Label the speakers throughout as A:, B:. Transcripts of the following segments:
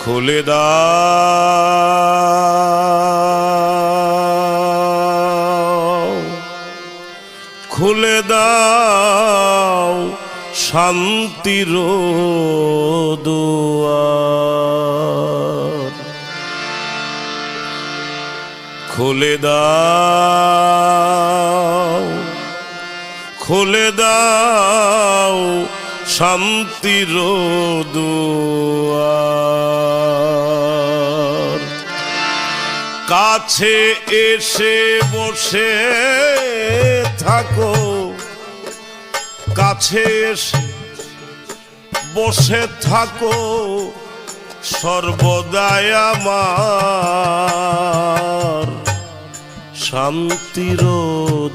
A: খুলে দাও দাও শান্তির দুয়ার। খুলে দাও খুলে দাও শান্তির কাছে এসে বসে থাকো। কাছে বসে থাকো সর্বদাই আমার শান্তির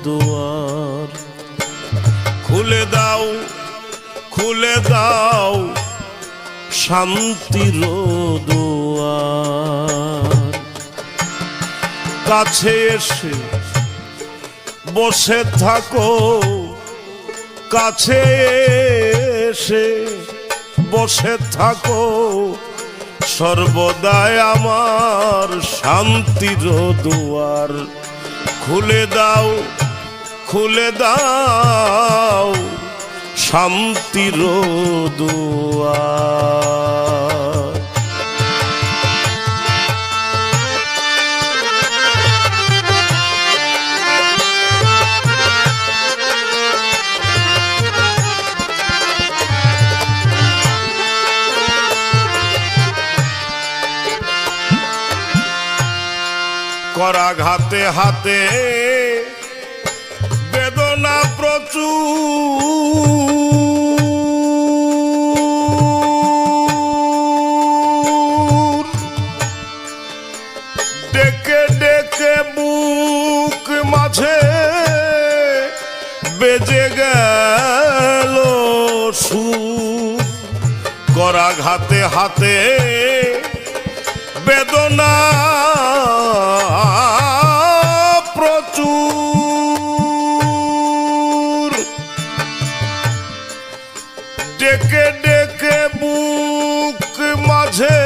A: দুয়ার। খুলে দাও খুলে দাও শান্তির দুয়ার। কাছে এসে বসে থাকো কাছে এসে বসে থাকো। সর্বদাই আমার শান্তির দুয়ার। খুলে দাও খুলে দাও শান্তির দুয়ার। করাঘাতে হাতে। বেদনা প্রচুর। ডেকে ডেকে বুক মাঝে বেজে গেল সুর। করাঘাতে হাতে বেদনা প্রচুর। ডেকে ডেকে বুক মাঝে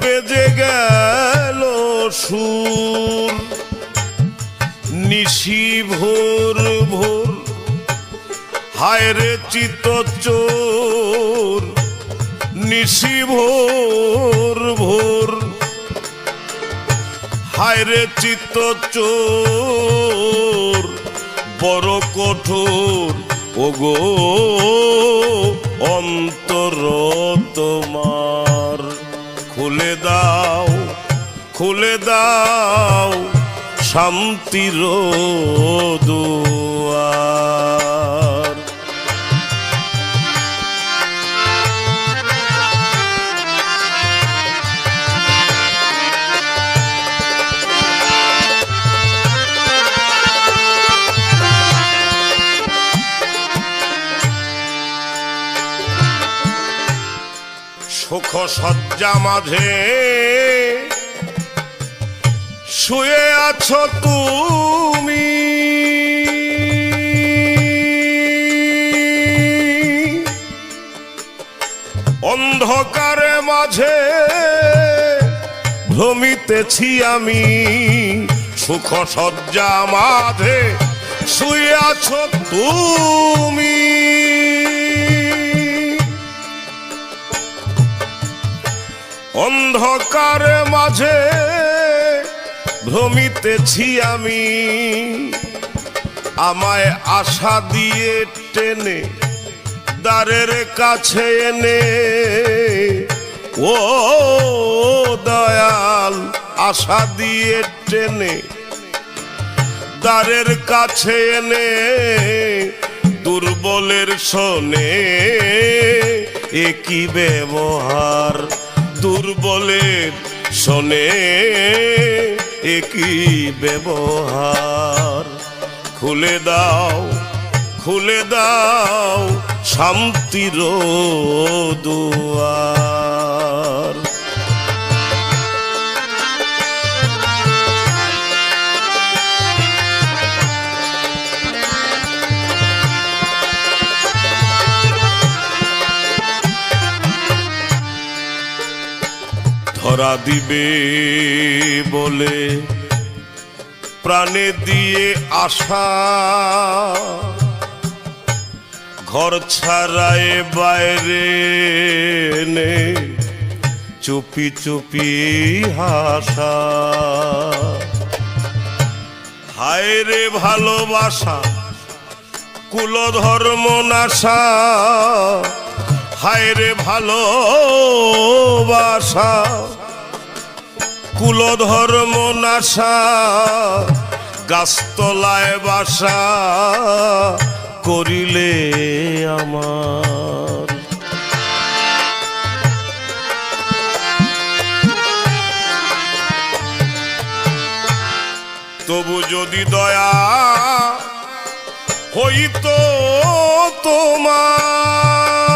A: বেজে গেল সুর। নিশি ভোর ভোর, হায় রে চিত চোর। নিশি ভোর হায় রে চিত্ত চোর, বড় কঠোর। ওগো, অন্তর তোমার। খুলে দাও খুলে দাও শান্তির দুয়ার। সজ্জা মাঝে। শুয়ে আছো তুমি। অন্ধকারে মাঝে ভ্রমিতেছি আমি সুখ সজ্জা মাঝে। শুয়ে আছো তুমি। অন্ধকার মাঝে ভ্রমিতেছি আমি। আমায় আশা দিয়ে টেনে, দ্বারের কাছে এনে। ও দয়াল, আশা দিয়ে টেনে, দ্বারের কাছে এনে। দুর্বলের শোনে একই ব্যবহার? দুর্বলের শোনে একই ব্যবহার। খুলে দাও খুলে দাও শান্তির দুয়ার। ধরা দিবে বলে প্রাণে দিয়ে আশা। ঘর ছাড়ায় বাইরে নে চুপি চুপি হাসা। হায় রে ভালোবাসা কুল ধর্ম নাশা। হায় রে ভালোবাসা। কুল ধর্ম নাশা গাছতলায় বাসা করিলে আমার। তবু যদি দয়া হইত তোমার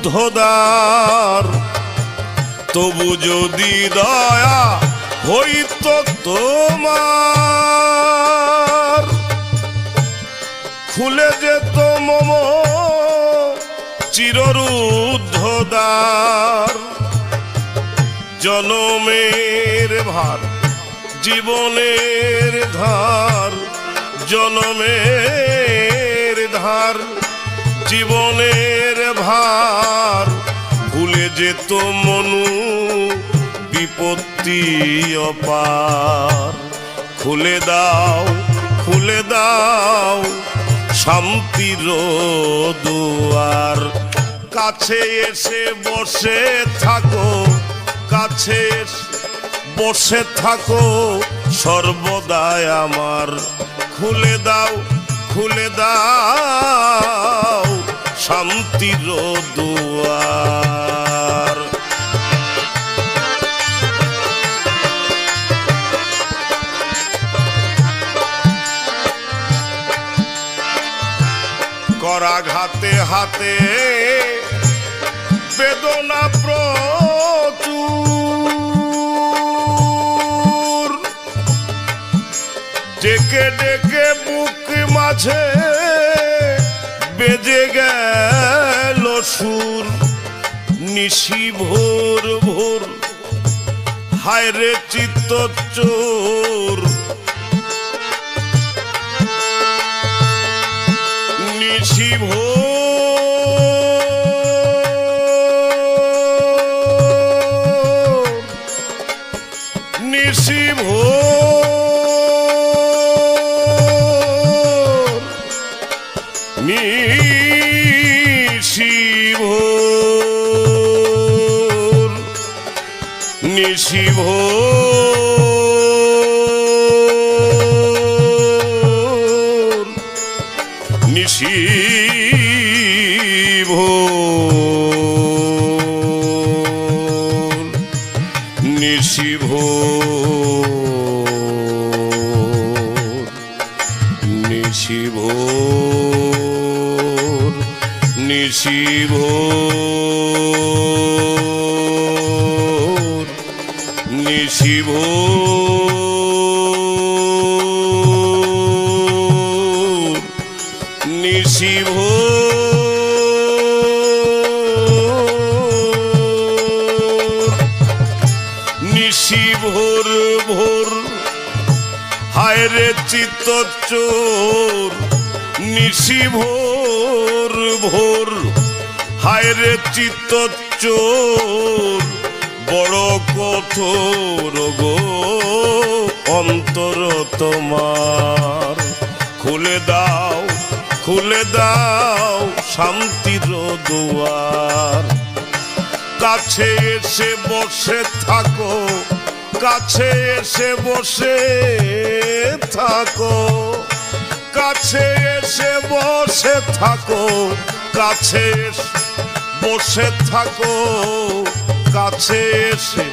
A: চিররুদ্ধদ্বার তবু যদি দয়া হইত তোমার, খুলে যেত মম চিররুদ্ধদ্বার। জনমের ভার, জীবনের ধার, জনমের ধার। জীবনের ভার ভুলে যেত মনু বিপত্তি অপার। খুলে দাও খুলে দাও শান্তির দুয়ার। কাছে এসে বসে থাকো, কাছে বসে থাকো সর্বদাই আমার। খুলে দাও খুলে দাও শান্তির দুয়ার। করাঘাতে হাতে বেদনা প্রচুর। ডেকে ডেকে বুক মাঝে নিশি ভোর ভোর। হায় রে চিত্ত চোর নিশি ভোর। নিশি ভোর। শিব নিশি নিশিভ নিশিভ নিশিভোর ভোর। হায় রে চিত্ত চোর নিশিভোর ভোর। হায় রে চিত্ত চোর বড় কঠোর গো, অন্তর তোমার। খুলে দাও খুলে দাও শান্তির দুয়ার। কাছে এসে বসে থাকো, কাছে এসে বসে থাকো। কাছে এসে বসে থাকো, কাছে বসে থাকো। কাছে এসে,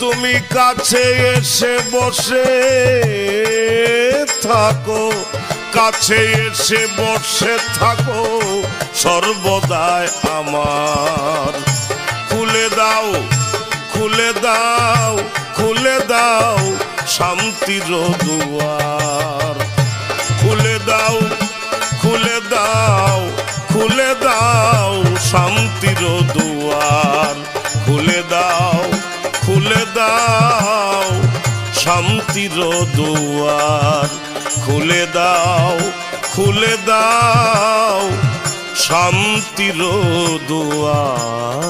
A: তুমি কাছে এসে বসে থাকো। কাছে এসে বসে থাকো, সর্বদাই আমার। খুলে দাও খুলে দাও খুলে দাও শান্তির দুয়ার। খুলে দাও খুলে দাও খুলে দাও শান্তির দুয়ার। খুলে দাও খুলে দাও শান্তির দুয়ার। খুলে দাও খুলে দাও শান্তির দুয়ার।